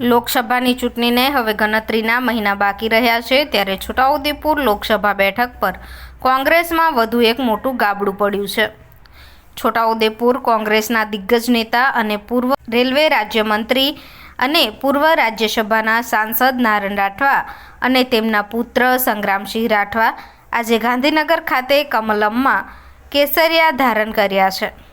લોકસભાની ચૂંટણીને હવે ગણતરીના મહિના બાકી રહ્યા છે ત્યારે છોટાઉદેપુર લોકસભા બેઠક પર કોંગ્રેસમાં વધુ એક મોટું ગાબડું પડ્યું છે. છોટાઉદેપુર કોંગ્રેસના દિગ્ગજ નેતા અને પૂર્વ રેલવે રાજ્યમંત્રી અને પૂર્વ રાજ્યસભાના સાંસદ નારણ રાઠવા અને તેમના પુત્ર સંગ્રામસિંહ રાઠવા આજે ગાંધીનગર ખાતે કમલમમાં કેસરિયા ધારણ કર્યા છે.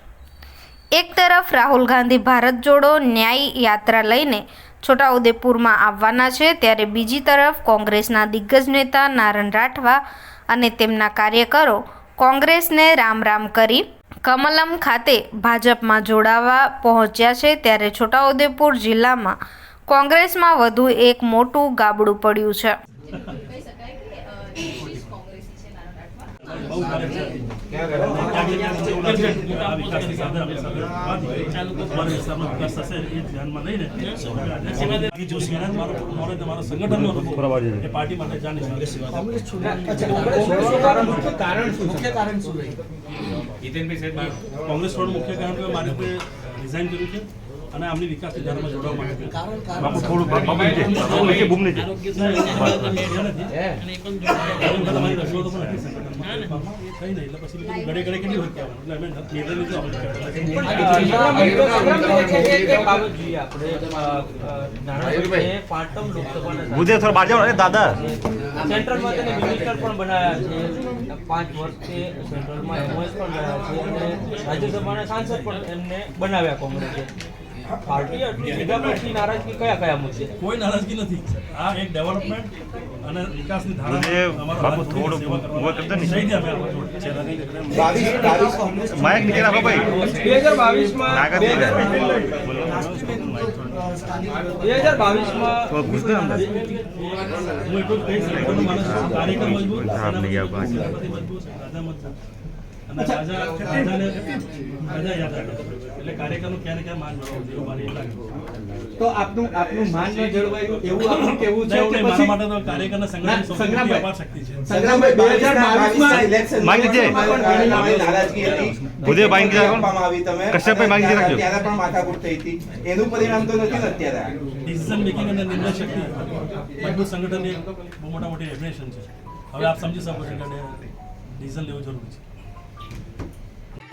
એક તરફ રાહુલ ગાંધી ભારત જોડો ન્યાય યાત્રા લઈને છોટાઉદેપુરમાં આવવાના છે, ત્યારે બીજી તરફ કોંગ્રેસના દિગ્ગજ નેતા નારણ રાઠવા અને તેમના કાર્યકરો કોંગ્રેસને રામ રામ કરી કમલમ ખાતે ભાજપમાં જોડાવા પહોંચ્યા છે, ત્યારે છોટાઉદેપુર જિલ્લામાં કોંગ્રેસમાં વધુ એક મોટું ગાબડું પડ્યું છે. કોંગ્રેસ મુખ્ય કારણ કે મારે રિઝાઇન કર્યું છે? અને આમની વિકાસ ધારામાં જોડવા માટે બાપુ થોડું બાપુ નીચે. બાપુ નીચે બૂમ નીચે. તમારી રજૂઆતો પણ હતી સંગઠનમાં. એ થઈ નહીં એટલે પછી મેં કીધું ગળે ગળે કેટલી વખત કહેવાનું? એટલે અમે નિર્ણય લીધો અમે ભૂદેવ થોડા બહાર જાઓ અરે દાદા. સેન્ટ્રલમાં તેને મિનિસ્ટર પણ બનાવ્યા છે. પાંચ વર્ષથી સેન્ટ્રલમાં એમઓએસ પણ રહ્યા છે અને રાજ્યસભાના સાંસદ પણ એમને બનાવ્યા કોંગ્રેસે. પાર્ટી આટલી ભેગા પડતી નારાજગી કયા કયા મુદ્દે? કોઈ નારાજગી નથી. આ એક ડેવલપમેન્ટ અને વિકાસની ધારા ભૂદેવ, થોડું ઊભો કરી દો ને. માઇક નીચે રાખો ભાઈ. બે હજાર બાવીસમાં નાગર બે હજાર બાવીસમાં તો ઘૂસતો હું એટલું જ કહીશ સંગઠનનો માણસ છું, કાર્યકર મજબૂત રાજા મજબૂત. અને રાજા રાજાને રાજા યાદ રાખે એટલે કાર્યક્રમ ક્યારે ક્યારે માન મળવું એવું મારે એ લાગે તો આપનું આપનું માન ન જળવાયું એવું આપનું કેવું છે કે પછી માટે તો કાર્યકરના સંગ્રામ સંગ્રામભાઈ. અપાર શક્તિ છે. સંગ્રામભાઈ બે હજાર બાવીસમાં માઇક નીચે. નારાજગી હતી. ભૂદેવ માઇક નીચે રાખો. આપવામાં આવી તમે. કશ્યપભાઈ નીચે રાખજો. ત્યારે પણ માથાકૂટ થઈ હતી. એનું પરિણામ તો નથી અત્યારે. ડિસિઝન મેકિંગ અને નિર્ણય શક્તિ. મજબૂત સંગઠન એક બહુ મોટા મોટી ડેફિનેશન છે. હવે આપ સમજી શકો છો કે ડિસિઝન લેવું જરૂરી છે.